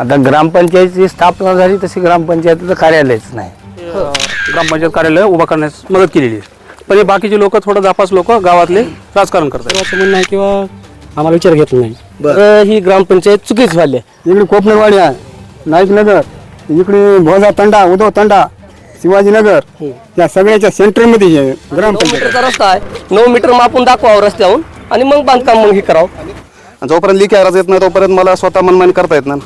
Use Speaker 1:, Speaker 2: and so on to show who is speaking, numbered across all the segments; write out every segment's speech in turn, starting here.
Speaker 1: आता ग्रामपंचायतीची स्थापना झाली तशी ग्रामपंचायतीचं कार्यालयच नाही.
Speaker 2: ग्रामपंचायत कार्यालय उभा करण्यास मदत केलेली आहे. पण हे बाकीचे लोक थोडं जापास लोक गावातले राजकारण करतात
Speaker 3: असं म्हणणं आहे किंवा आम्हाला विचार घेत नाही. तर ही ग्रामपंचायत चुकीच झाली आहे.
Speaker 4: इकडे कोपनेवाडी आहे नाईकनगर इकडे भोजा तंडा उद्धव तंडा शिवाजीनगर या सगळ्याच्या सेंटरमध्ये हे
Speaker 3: नऊ
Speaker 4: ग्रामपंचायत
Speaker 3: मीटरचा रस्ता आहे. नऊ मीटर मापून दाखवावं रस्त्याहून आणि मग बांधकाम मग हे करावं.
Speaker 2: जोपर्यंत लिखी अर्ज येत नाही तोपर्यंत मला स्वतः मनमानी करता येत नाही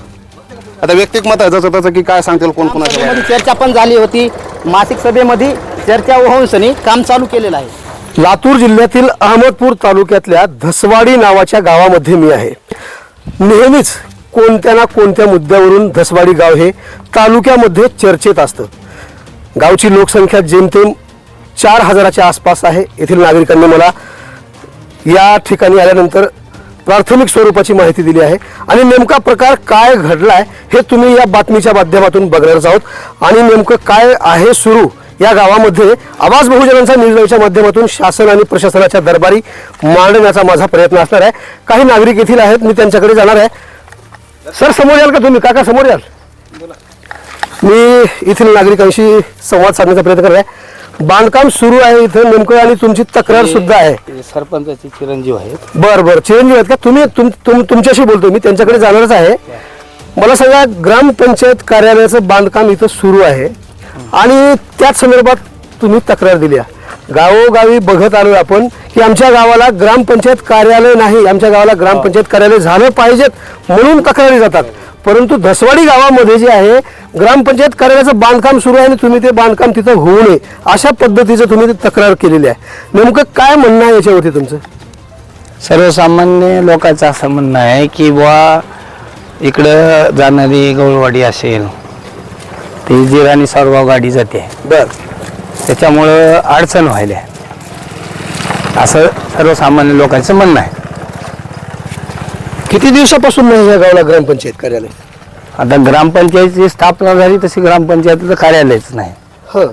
Speaker 2: आता वैयक्तिक मत आहे जसं तसं की काय सांगतील कोण कोणाच्या.
Speaker 5: सभेमध्ये चर्चा पण झाली होती. मासिक सभेमध्ये चर्चा होऊन सनी काम चालू केलेलं आहे.
Speaker 6: लातूर जिल्ह्यातील अहमदपूर तालुक्यातल्या धसवाडी नावाच्या गावामध्ये मी आहे. नेहमीच कोणत्या ना कोणत्या मुद्द्यावरून धसवाडी गाव हे तालुक्यामध्ये चर्चेत असतं. गावची लोकसंख्या जेमतेम चार हजाराच्या आसपास आहे. येथील नागरिकांनी मला या ठिकाणी आल्यानंतर प्राथमिक स्वरूपाची माहिती दिली आहे. आणि नेमका प्रकार काय घडलाय हे तुम्ही या बातमीच्या माध्यमातून बघणारच आहोत. आणि नेमकं काय आहे सुरू या गावामध्ये आवाज बहुजनांचा निर्णयच्या माध्यमातून शासन आणि प्रशासनाच्या दरबारी मांडण्याचा माझा प्रयत्न असणार आहे. काही नागरिक येथील आहेत मी त्यांच्याकडे जाणार आहे. सर समोर याल का तुम्ही? काका समोर याल? मी येथील नागरिकांशी संवाद साधण्याचा प्रयत्न करत आहे. बांधकाम सुरू आहे इथं नेमकं आणि तुमची तक्रार सुद्धा आहे.
Speaker 1: ते सरपंचाचे चिरंजीव आहेत.
Speaker 6: बर बर. चिरंजीव आहेत का? तुम्ही तुम, तुम, तुमच्याशी बोलतो मी त्यांच्याकडे जाणारच आहे. मला सांगा ग्रामपंचायत कार्यालयाचं बांधकाम इथं सुरू आहे. आणि त्याच संदर्भात तुम्ही तक्रार दिली आहे. गावोगावी बघत आलोय आपण की आमच्या गावाला ग्रामपंचायत कार्यालय नाही आमच्या गावाला ग्रामपंचायत कार्यालय झालं पाहिजेत म्हणून तक्रारी जातात. परंतु धसवाडी गावामध्ये जे आहे ग्रामपंचायत कार्यालयाचं बांधकाम सुरू आहे आणि तुम्ही ते बांधकाम तिथं होऊ नये अशा पद्धतीचं तुम्ही ती तक्रार केलेली आहे. नेमकं काय म्हणणं आहे याच्यावरती तुमचं?
Speaker 1: सर्वसामान्य लोकांचं असं म्हणणं आहे की बुवा इकडं जाणारी गवळवाडी असेल ती जिराणी सर्व गाडी जाते.
Speaker 6: बर.
Speaker 1: त्याच्यामुळं अडचण व्हायला असं सर्वसामान्य लोकांचं म्हणणं आहे.
Speaker 6: किती दिवसापासून नाही या गावाला ग्रामपंचायत कार्यालय?
Speaker 1: आता ग्रामपंचायतीची स्थापना झाली तशी ग्रामपंचायतीचं कार्यालयच नाही.
Speaker 6: ह.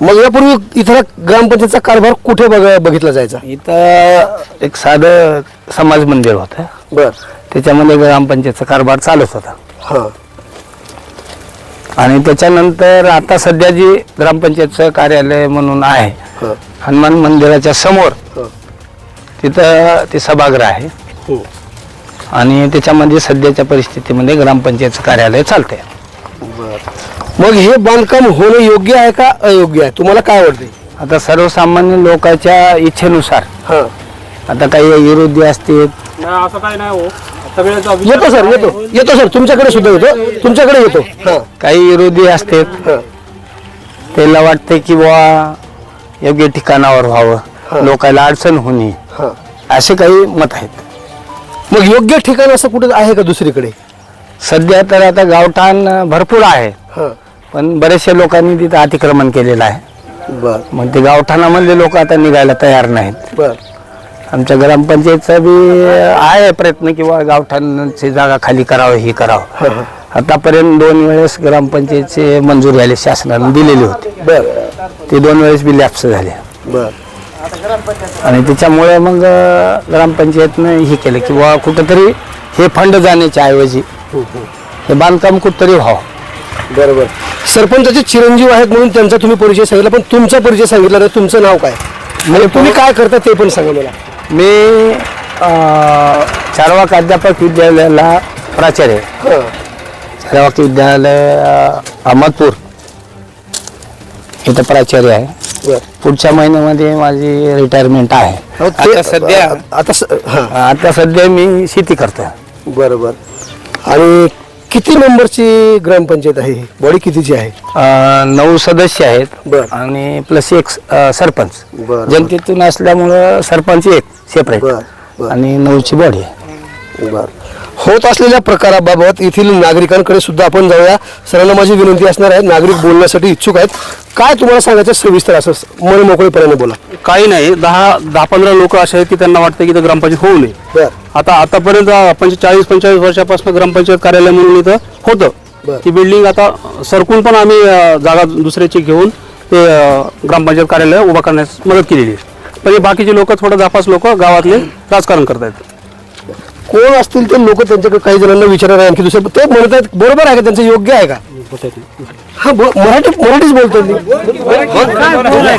Speaker 6: मग यापूर्वी इथला ग्रामपंचायतचा कारभार कुठे बघ बघितला जायचा?
Speaker 1: इथं एक साधं समाज मंदिर होतं.
Speaker 6: बर.
Speaker 1: त्याच्यामध्ये ग्रामपंचायतचा कारभार चालूच होता.
Speaker 6: हा.
Speaker 1: आणि त्याच्यानंतर आता सध्या जी ग्रामपंचायतचं कार्यालय म्हणून आहे
Speaker 6: ह.
Speaker 1: हनुमान मंदिराच्या समोर
Speaker 6: ह.
Speaker 1: तिथं ते सभागृह आहे.
Speaker 6: हो.
Speaker 1: आणि त्याच्यामध्ये सध्याच्या परिस्थितीमध्ये ग्रामपंचायतचं कार्यालय चालतंय.
Speaker 6: मग हे बांधकाम होणं योग्य आहे का अयोग्य आहे? तुम्हाला काय वाटते
Speaker 1: आता सर्वसामान्य लोकांच्या इच्छेनुसार.
Speaker 6: हा.
Speaker 1: आता काही विरोधी असतील.
Speaker 2: नाही असं काय नाही हो. सगळ्यांचा
Speaker 6: येतो सर येतो. येतो सर तुमच्याकडे सुद्धा येतो. तुमच्याकडे येतो. हा.
Speaker 1: काही विरोधी असतात
Speaker 6: हा.
Speaker 1: त्याला वाटतं की बुवा योग्य ठिकाणावर व्हावं. लोकांना अडचण होणे.
Speaker 6: हा.
Speaker 1: असे काही मत आहेत.
Speaker 6: मग योग्य ठिकाण असं कुठे आहे का दुसरीकडे?
Speaker 1: सध्या तर आता गावठाण भरपूर आहे.
Speaker 6: हा.
Speaker 1: पण बरेचशा लोकांनी तिथं अतिक्रमण केलेलं आहे.
Speaker 6: बर.
Speaker 1: मग ते गावठाणामधले लोक आता निघायला तयार नाहीत.
Speaker 6: बर.
Speaker 1: आमच्या ग्रामपंचायतचा बी आहे प्रयत्न किंवा गावठाणाची जागा खाली करावं हे करावं. आतापर्यंत दोन वेळेस ग्रामपंचायतचे मंजुरी आली शासनाने दिलेली होती.
Speaker 6: बर.
Speaker 1: ते दोन वेळेस बी लॅप्स झाले.
Speaker 6: बर.
Speaker 1: आणि त्याच्यामुळे मग ग्रामपंचायतनं हे केलं की बुवा कुठंतरी हे फंड जाण्याच्या ऐवजी हे बांधकाम कुठंतरी व्हावं.
Speaker 6: बरोबर. सरपंचाचे चिरंजीव आहेत म्हणून त्यांचा तुम्ही परिचय सांगितला पण तुमचा परिचय सांगितला नाही तुमचं नाव काय? म्हणजे तुम्ही काय करता ते पण सांगा मला.
Speaker 1: मी अं, चारवाक अध्यापक विद्यालयाला प्राचार्य आहे.
Speaker 6: हा.
Speaker 1: चारवाक विद्यालय अं, अहमदपूर. इथं प्राचार्य आहे. पुढच्या महिन्यामध्ये माझी रिटायरमेंट आहे.
Speaker 6: हो, ते-
Speaker 1: आता सध्या
Speaker 6: आता स- हा.
Speaker 1: आता सध्या मी शेती करतो
Speaker 6: बरोबर. आणि किती नंबरची ग्रामपंचायत आहे ही? बॉडी कितीची आहे?
Speaker 1: अं, नऊ सदस्य आहेत
Speaker 6: बर.
Speaker 1: आणि प्लस एक अं, सरपंच.
Speaker 6: बर.
Speaker 1: जनतेतून असल्यामुळं सरपंच एक सेपरेट
Speaker 6: बर, बर.
Speaker 1: आणि नऊची बॉडी आहे.
Speaker 6: बर. होत असलेल्या प्रकाराबाबत येथील नागरिकांकडे सुद्धा आपण जाऊया. सरांना माझी विनंती असणार आहे नागरिक बोलण्यासाठी इच्छुक आहेत. काय तुम्हाला सांगायचं सविस्तर असं मन मोकळेपणाने बोला.
Speaker 2: काही नाही दहा दहा पंधरा लोक असे आहेत की त्यांना वाटतं की इथं ग्रामपंचायत होऊ नये.
Speaker 6: बर.
Speaker 2: आता आतापर्यंत पंच चाळीस पंचेचाळीस वर्षापासून ग्रामपंचायत कार्यालय म्हणून इथं
Speaker 6: बरं.
Speaker 2: होतं ती बिल्डिंग आता सरकून पण आम्ही अं, जागा दुसऱ्याची घेऊन ते अं, ग्रामपंचायत कार्यालय उभा करण्यास मदत केलेली आहे. पण हे बाकीचे लोक थोडं जापास लोक गावातले राजकारण करतायत.
Speaker 6: कोण असतील ते लोक त्यांच्याकडे काही जणांना विचारणार आणखी दुसरं ते म्हणत आहेत बरोबर आहे का? त्यांचं योग्य आहे का? हा ब- मराठी मराठीच बोलतो मी.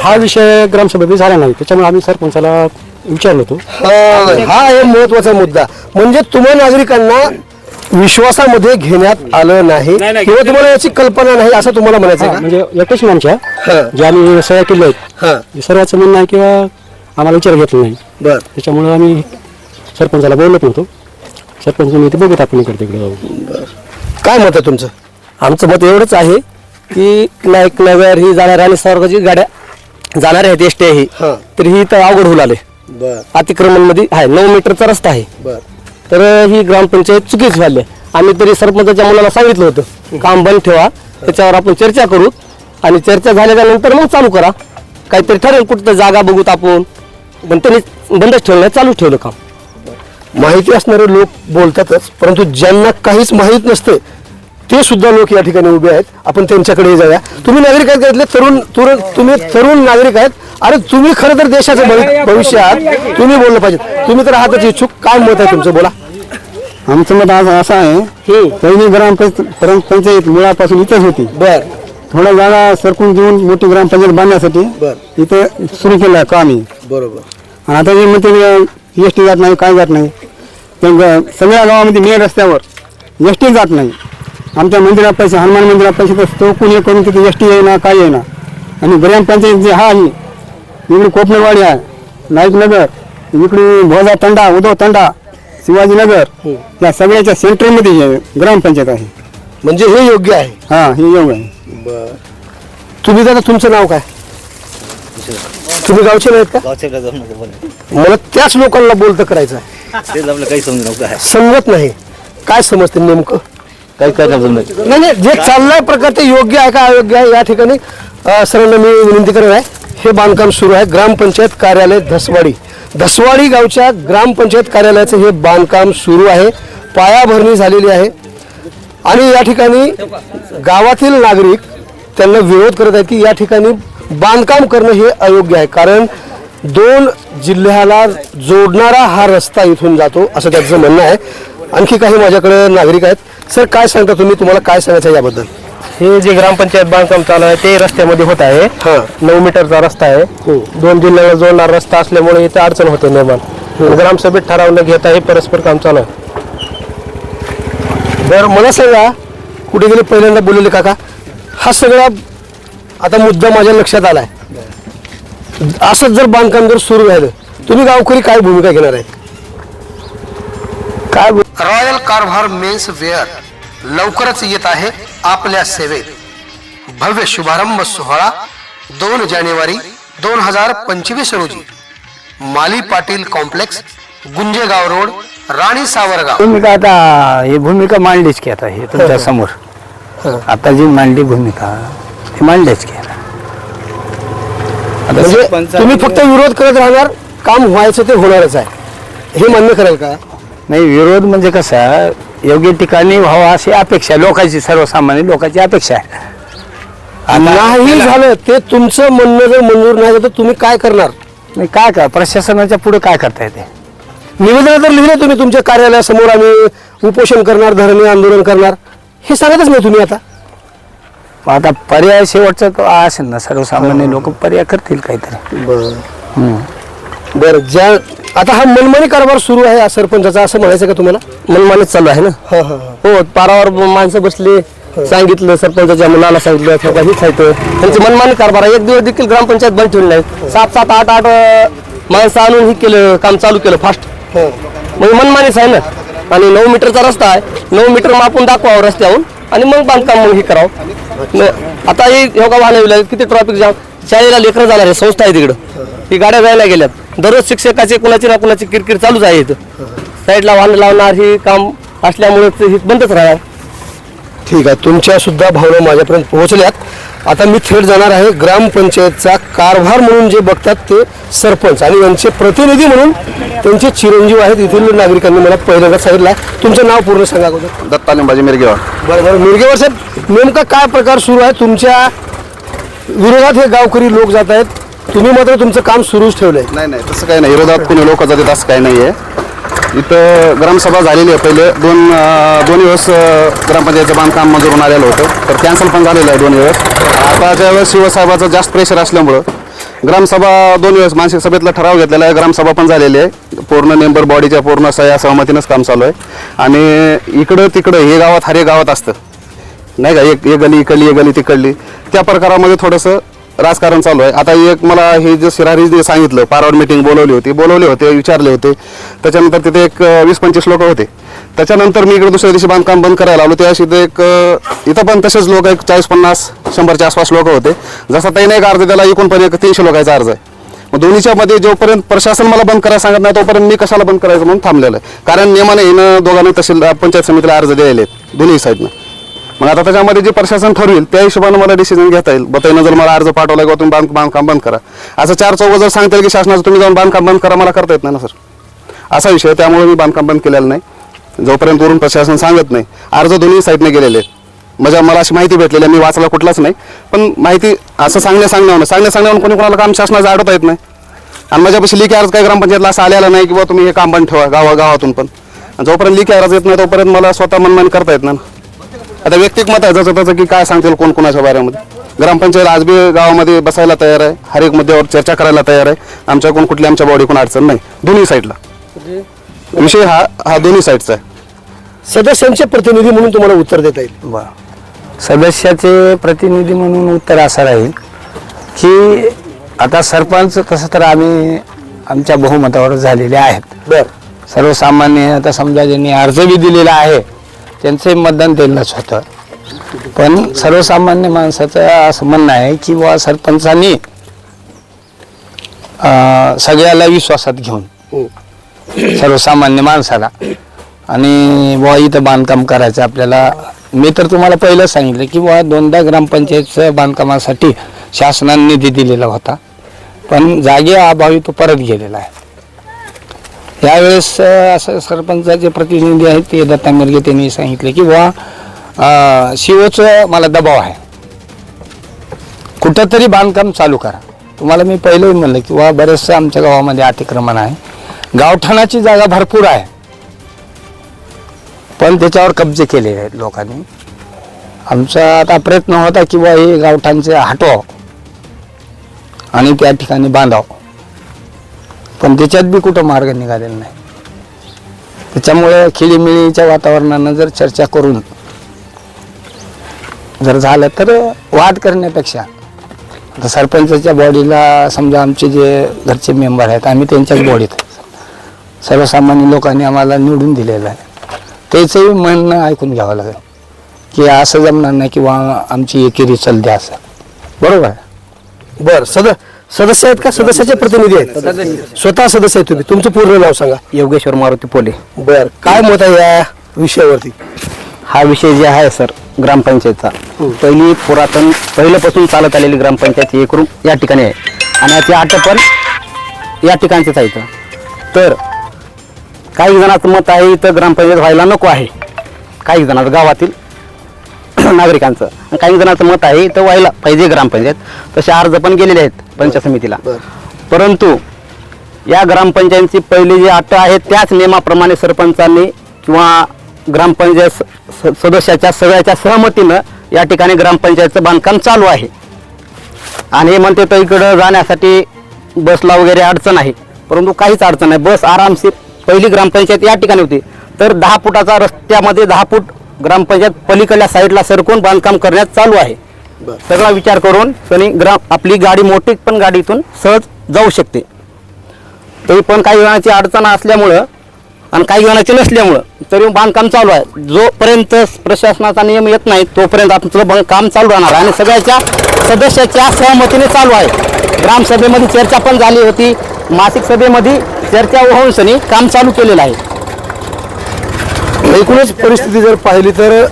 Speaker 4: हा विषय ग्रामसभेत झाला नाही त्याच्यामुळे आम्ही सरपंचाला विचारलो होतो.
Speaker 6: हा. हा आहे महत्त्वाचा मुद्दा. म्हणजे तुम्हा नागरिकांना विश्वासामध्ये घेण्यात आलं नाही किंवा तुम्हाला याची कल्पना नाही असं तुम्हाला म्हणायचं आहे का?
Speaker 4: म्हणजे एकच
Speaker 6: हा.
Speaker 4: जे आम्ही सह्या केल्या आहेत.
Speaker 6: हा.
Speaker 4: हे सर्वांचं म्हणणं आहे किंवा आम्हाला विचार घेतला नाही.
Speaker 6: बर.
Speaker 4: त्याच्यामुळे आम्ही सरपंचाला बोलत नव्हतो. सरपंच मी ते बघत आपण इकडे तिकडे जाऊ.
Speaker 6: काय मत आहे तुमचं?
Speaker 3: आमचं मत एवढंच आहे की नाईक नगर ही जाणाऱ्या आणि सार्वजनिक गाड्या जाणाऱ्या आहेत एस टी ही.
Speaker 6: हा.
Speaker 3: तर ही तर अवघड होऊ लागले.
Speaker 6: बर.
Speaker 3: अतिक्रमणमध्ये आहे नऊ मीटरचा रस्ता आहे.
Speaker 6: बर.
Speaker 3: तर ही ग्रामपंचायत चुकीच झाली आहे. आम्ही तरी सरपंचाच्या मुलाला सांगितलं होतं काम बंद ठेवा त्याच्यावर आपण चर्चा करू आणि चर्चा झाल्याच्यानंतर मग चालू करा. काहीतरी ठरेल कुठं जागा बघूत आपण. पण त्यांनी बंदच ठेवलं नाही चालू ठेवलं काम.
Speaker 6: माहिती असणारे लोक बोलतातच परंतु ज्यांना काहीच माहीत नसते ते सुद्धा लोक या ठिकाणी उभे आहेत. आपण त्यांच्याकडे जाऊया. तुम्ही नागरिक आहेत का इथले? तरुण तरुण तुम्ही तरुण नागरिक आहेत. अरे तुम्ही खरं तर देशाचं भवि- भविष्य आहात तुम्ही बोललं पाहिजे. तुम्ही तर आहातच इच्छुक. काय मत आहे तुमचं? बोला.
Speaker 4: आमचं मत आज असं आहे पहिली ग्रामपंचायत पंचायत मुळापासून इथंच होती.
Speaker 6: बर.
Speaker 4: थोडा जागा सरकून देऊन मोठी ग्रामपंचायत बांधण्यासाठी
Speaker 6: बर.
Speaker 4: इथं सुरू केलं आहे काम हे.
Speaker 6: बरोबर.
Speaker 4: आता जे म्हणते एस टी जात नाही काय जात नाही. पण सगळ्या गावामध्ये मेन रस्त्यावर एस टी जात नाही. आमच्या मंदिरात पैसे हनुमान मंदिरात पैसे तर चौकून हे करून तिथे एस टी येईना काय येईना. आणि ग्रामपंचायत जे हा आहे इकडे कोपणेवाडी आहे नाईकनगर इकडे भोजा तंडा उद्धव तंडा शिवाजीनगर या सगळ्याच्या सेंटरमध्ये हे ग्रामपंचायत आहे.
Speaker 6: म्हणजे हे योग्य आहे?
Speaker 4: हा हे एवढं आहे.
Speaker 6: तुम्ही दादा तुमचं नाव काय? तुम्ही गावचे नाहीत का? मला त्याच लोकांना बोलतं करायचं आहे.
Speaker 7: आपलं काही समजू नको आहे.
Speaker 6: समजत नाही. काय समजते नेमकं?
Speaker 7: काही काय नाही.
Speaker 6: नाही नाही जे चाललाय प्रकार ते योग्य आहे का अयोग्य आहे या ठिकाणी? अ, सरांना मी विनंती करत आहे. हे बांधकाम सुरू आहे. ग्रामपंचायत कार्यालय धसवाडी. धसवाडी गावच्या ग्रामपंचायत कार्यालयाचं हे बांधकाम सुरू आहे. पायाभरणी झालेली आहे. आणि या ठिकाणी गावातील नागरिक त्यांना विरोध करत आहेत की या ठिकाणी बांधकाम करणं हे अयोग्य आहे कारण दोन जिल्ह्याला जोडणारा हा रस्ता इथून जातो असं त्याचं म्हणणं आहे. आणखी काही माझ्याकडे नागरिक आहेत. सर काय सांगता तुम्ही? तुम्हाला काय सांगायचं याबद्दल?
Speaker 3: हे जे ग्रामपंचायत बांधकाम चालू आहे ते रस्त्यामध्ये होत आहे.
Speaker 6: हा.
Speaker 3: नऊ मीटरचा रस्ता आहे. दोन जिल्ह्याला जोडणारा रस्ता असल्यामुळे इथे अडचण होते निर्माण. ग्रामसभेत ठरावलं घेत आहे परस्पर काम चालू आहे.
Speaker 6: बरं मला सांगा कुठे गेले पहिल्यांदा बोललेले काका? हा सगळा आता मुद्दा माझ्या लक्षात आलाय. असंच जर बांधकाम जर सुरू राहिलं तुम्ही गावकरी काय भूमिका घेणार आहे काय रॉयल कारभार मेन्स वेअर लवकरच येत आहे आपल्या सेवेत. भव्य शुभारंभ सोहळा दोन जानेवारी दोन हजार पंचवीस रोजी. Mali Patil complex Gunjegaon road Rani Savargaon.
Speaker 1: भूमिका आता ही भूमिका मांडलीच की आता हे तुमच्यासमोर. आता जी मांडली भूमिका ती मांडलीच की.
Speaker 6: म्हणजे तुम्ही फक्त विरोध करत राहणार काम व्हायचं ते होणारच आहे. हे मान्य कराल का?
Speaker 1: नाही विरोध म्हणजे कसं योग्य ठिकाणी व्हावा अशी अपेक्षा आहे. लोकांची सर्वसामान्य लोकांची अपेक्षा आहे.
Speaker 6: नाही झालं ते तुमचं म्हणणं जर मंजूर नाही झालं तर तुम्ही काय करणार?
Speaker 1: नाही काय का प्रशासनाच्या पुढे काय करता येते
Speaker 6: निवेदन जर लिहिले तुम्ही तुमच्या कार्यालयासमोर आम्ही उपोषण करणार धरणे आंदोलन करणार. हे सांगतच नाही तुम्ही आता.
Speaker 1: आता पर्याय शेवटचा असेल ना सर्वसामान्य लोक पर्याय करतील काहीतरी. हम्म.
Speaker 6: बरं ज्या आता हा मनमानी कारभार सुरू आहे या सरपंचाचा असं म्हणायचं का तुम्हाला?
Speaker 3: मनमानीच चालू आहे ना? हो पारावर माणसं बसली सांगितलं सरपंचाच्या मुलाला सांगितलं किंवा हीच आहे तो. त्यांची मनमानी कारभार आहे. एक दिवस देखील ग्रामपंचायत बंद ठेवली नाही. सात सात आठ आठ अं, माणसं आणून हे केलं काम चालू केलं फास्ट मग मनमानीच आहे ना? आणि नऊ मीटरचा रस्ता आहे. नऊ मीटर मापून दाखवावं रस्त्याहून आणि मग बांधकाम मग हे करावं. आता हे योगा वाहन किती ट्रॉफिक जाम शाळेला लेकरं जाणार आहे संस्था आहे तिकडं. ही गाड्या जायला गेल्यात. दररोज शिक्षकाची कुणाची ना कुणाची किरकिर चालूच आहे इथं. साईडला वाहन लावणार ही काम असल्यामुळे ते हे बंदच राहणार.
Speaker 6: ठीक आहे तुमच्या सुद्धा भावना माझ्यापर्यंत पोहोचल्यात. आता मी थेट जाणार आहे ग्रामपंचायतचा कारभार म्हणून जे बघतात ते सरपंच आणि यांचे प्रतिनिधी म्हणून त्यांचे चिरंजीव आहेत येथील नागरिकांनी मला पहिल्यांदा सांगितलं. तुमचं नाव पूर्ण सांगा अगोदर.
Speaker 7: दत्ता लिंबाजी मिरगेवाड
Speaker 6: बरं बरं. मिरगेवर साहेब नेमका काय प्रकार सुरू आहे? तुमच्या विरोधात हे गावकरी लोक जात आहेत. तुम्ही मात्र तुमचं काम सुरूच ठेवलंय.
Speaker 7: नाही नाही तसं काही नाही. विरोधात कोणी लोक जातात असं काही नाही आहे इथं ग्रामसभा झालेली आहे. पहिले दोन अं, दोन दिवस अं, ग्रामपंचायतचं बांधकाम मंजूर होऊन आलेलं होतं. तर कॅन्सल पण झालेलं आहे दोन दिवस आता त्यावेळेस शिवसाहेबाचं जास्त प्रेशर असल्यामुळं ग्रामसभा दोन दिवस मानसिक सभेतला ठराव घेतलेला आहे. ग्रामसभा पण झालेली आहे. पूर्ण मेंबर बॉडीच्या पूर्ण सह्या सहमतीनंच काम चालू आहे. आणि इकडं तिकडं हे गावात हर एक गावात असतं. नाही का? एक एक गली इकडली एक गली तिकडली. त्या प्रकारामध्ये थोडंसं राजकारण चालू आहे. आता एक मला हे जे सिरारीजने सांगितलं पारवर मिटिंग बोलवली होती बोलवले होते विचारले होते. त्याच्यानंतर तिथे एक वीस पंचवीस लोक होते. त्याच्यानंतर मी इकडे दुसऱ्या दिवशी बांधकाम बंद करायला आलो. त्या तिथे एक इथं पण तसेच लोक एक चाळीस पन्नास शंभरच्या आसपास लोक होते. जसा ताईने एक अर्ज त्याला एकूण पण एक तीनशे लोकांचा अर्ज आहे. मग दोन्हीच्या मध्ये जोपर्यंत प्रशासन मला बंद करायला सांगत नाही तोपर्यंत मी कशाला बंद करायचं म्हणून थांबलेलं आहे. कारण नियमाने हिनं दोघांनी तहसील पंचायत समितीला अर्ज द्यायले आहेत दोन्ही साईडनं. मग आता त्याच्यामध्ये जे प्रशासन ठरवेल त्या हिशोबाने मला डिसिजन घेता येईल. बताईनं जर मला अर्ज पाठवला किंवा तुम्ही बांध बांधकाम बंद करा. असं चार चौघं जर सांगता की शासनाचं तुम्ही जाऊन बांधकाम बंद करा मला करता येत नाही ना सर. असा विषय आहे, त्यामुळे मी बांधकाम बंद केलेलं नाही. जोपर्यंत वरून प्रशासन सांगत नाही अर्ज दोन्ही साईडने गेलेले आहेत. म्हणजे मला अशी माहिती भेटलेली आहे मी वाचला कुठलाच नाही. पण माहिती असं सांगण्या सांगण्यावर सांगण्या सांगण्यावर कोणी कोणाला काम शासनाचं अडवता येत नाही. आणि माझ्यापाशी लिखी अर्ज काही ग्रामपंचायतला असं आलेला नाही किंवा तुम्ही हे काम बंद ठेवा गावा गावातून पण. जोपर्यंत लिखी अर्ज येत नाही तोपर्यंत मला स्वतः मनमानी करता येत नाही. आता वैयक्तिक मत आहे जसं त्याचं की काय सांगतील कोण कोणाच्या बाऱ्यामध्ये. ग्रामपंचायत आज बी गावामध्ये बसायला तयार आहे हर एक मुद्द्यावर चर्चा करायला तयार आहे. आमच्याकडून कुठली आमच्या बॉडी कोण अडचण नाही दोन्ही साईडला विषय हा हा दोन्ही साईडचा आहे.
Speaker 6: सदस्यांचे प्रतिनिधी म्हणून तुम्हाला उत्तर देता येईल.
Speaker 1: बर सदस्याचे प्रतिनिधी म्हणून उत्तर असं राहील की आता सरपंच कसं तर आम्ही आमच्या बहुमतावर झालेले आहेत.
Speaker 6: बर.
Speaker 1: सर्वसामान्य आता समजा ज्यांनी अर्ज बी दिलेला आहे त्यांचे मतदान त्यांनाच होतं. पण सर्वसामान्य माणसाचं असं म्हणणं आहे की बुवा सरपंचांनी सगळ्याला विश्वासात घेऊन सर्वसामान्य माणसाला आणि बुवा इथं बांधकाम करायचं आपल्याला. मी तर तुम्हाला पहिलं सांगितलं की बुवा दोनदा ग्रामपंचायतचं बांधकामासाठी शासनाने निधी दिलेला होता. पण जागे अभावी तो परत गेलेला आहे. यावेळेस असं सरपंचाचे प्रतिनिधी आहेत ते दत्ता मिरगे त्यांनी सांगितले की बुवा शिओचं मला दबाव आहे. कुठंतरी बांधकाम चालू करा. तुम्हाला मी पहिलं म्हणलं की बुवा बरेचसं आमच्या गावामध्ये अतिक्रमण आहे. गावठाणाची जागा भरपूर आहे. पण त्याच्यावर कब्जे केले आहेत लोकांनी. आमचा आता प्रयत्न होता की बा हे गावठांचे हटवावं आणि त्या ठिकाणी बांधावं. पण त्याच्यात बी कुठं मार्ग निघालेला नाही. त्याच्यामुळे खिळीमिळीच्या वातावरणानं जर चर्चा करून जर झालं तर वाद करण्यापेक्षा आता सरपंचाच्या बॉडीला समजा आमचे जे घरचे मेंबर आहेत आम्ही त्यांच्याच बॉडीत सर्वसामान्य लोकांनी आम्हाला निवडून दिलेलं आहे. त्याचंही म्हणणं ऐकून घ्यावं लागेल. की असं जमणार नाही किंवा आमची एकेरी चल द्या असं. बरोबर? आहे
Speaker 6: बर सद सदस्य आहेत का? सदस्याचे प्रतिनिधी आहेत. स्वतः सदस्य आहेत तुम्ही. तुमचं पूर्ण नाव सांगा.
Speaker 5: योगेश्वर मारुती पोले.
Speaker 6: बर काय मत आहे या विषयावरती?
Speaker 5: हा विषय जे आहे सर ग्रामपंचायतचा. पहिली पुरातन पहिल्यापासून चालत आलेली ग्रामपंचायत हे करून या ठिकाणी आहे. आणि याची आट पण या ठिकाणचेच आहे इथं. तर काही जणांचं मत आहे इथं ग्रामपंचायत व्हायला नको आहे. काही जणांचं गावातील नागरिकांचं. आणि काही जणांचं मत आहे इथं व्हायला पाहिजे ग्रामपंचायत. तसे अर्ज पण गेलेले आहेत पंचायत समितीला. परंतु या ग्रामपंचायतीची पहिली जी अट आहे त्याच नियमाप्रमाणे सरपंचांनी किंवा ग्रामपंचायत सदस्याच्या सगळ्याच्या सहमतीनं या ठिकाणी ग्रामपंचायतचं बांधकाम चालू आहे. आणि हे म्हणते तर इकडं जाण्यासाठी बसला वगैरे अडचण आहे. परंतु काहीच अडचण नाही. बस आरामशीर पहिली ग्रामपंचायत या ठिकाणी होती. तर दहा फुटाचा रस्त्यामध्ये दहा फूट ग्रामपंचायत पलीकडल्या साईडला सरकून बांधकाम करण्यात चालू आहे. सगळा विचार करून त्यांनी ग्राम आपली गाडी मोठी पण गाडी इथून सहज जाऊ शकते. तरी पण काही जणांची अडचण असल्यामुळं आणि काही जणांची नसल्यामुळं. तरी बांधकाम चालू आहे. जोपर्यंत प्रशासनाचा नियम येत नाही तोपर्यंत आपलं काम चालू राहणार आणि सगळ्याच्या सदस्याच्या सहमतीने चालू आहे. ग्रामसभेमध्ये चर्चा पण झाली होती. मासिक सभेमध्ये चर्चा होऊन सनी काम चालू केलेलं आहे.
Speaker 6: एकूणच परिस्थिती जर पाहिली तर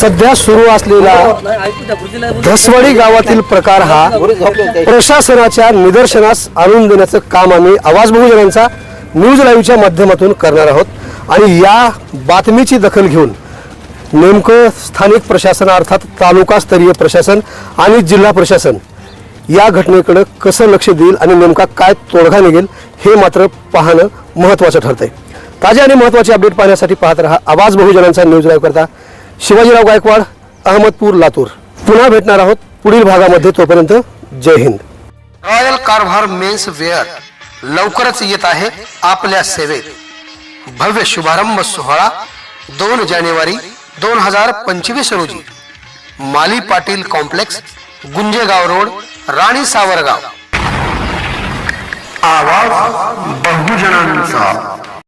Speaker 6: सध्या सुरू असलेला धसवाडी गावातील प्रकार हा प्रशासनाच्या निदर्शनास आणून देण्याचं काम आम्ही आवाज बहुजनांचा न्यूज लाईव्हच्या माध्यमातून करणार आहोत. आणि या बातमीची दखल घेऊन नेमकं स्थानिक प्रशासन अर्थात तालुकास्तरीय प्रशासन आणि जिल्हा प्रशासन या घटनेकडे कसं लक्ष देईल आणि नेमका काय तोडगा निघेल हे मात्र पाहणं महत्त्वाचं ठरतंय.
Speaker 8: ताज्या आणि महत्त्वाचे अपडेट पाहण्यासाठी पाहत रहा आवाज बहुजनांचा न्यूज लाईव्ह करता शिवाजीराव गायकवाड अहमदपूर लातूर. पुन्हा भेटणार आहोत पुढील भागामध्ये तोपर्यंत जय हिंद.
Speaker 6: रॉयल कारभार मेन्स वेअर लवकरच येत आहे आपल्या सेवेत. भव्य शुभारंभ सोहळा दोन जानेवारी दोन हजार पंचवीस रोजी. Mali Patil complex Gunjegaon road Rani Savargaon. आवाज बहुजनांचा.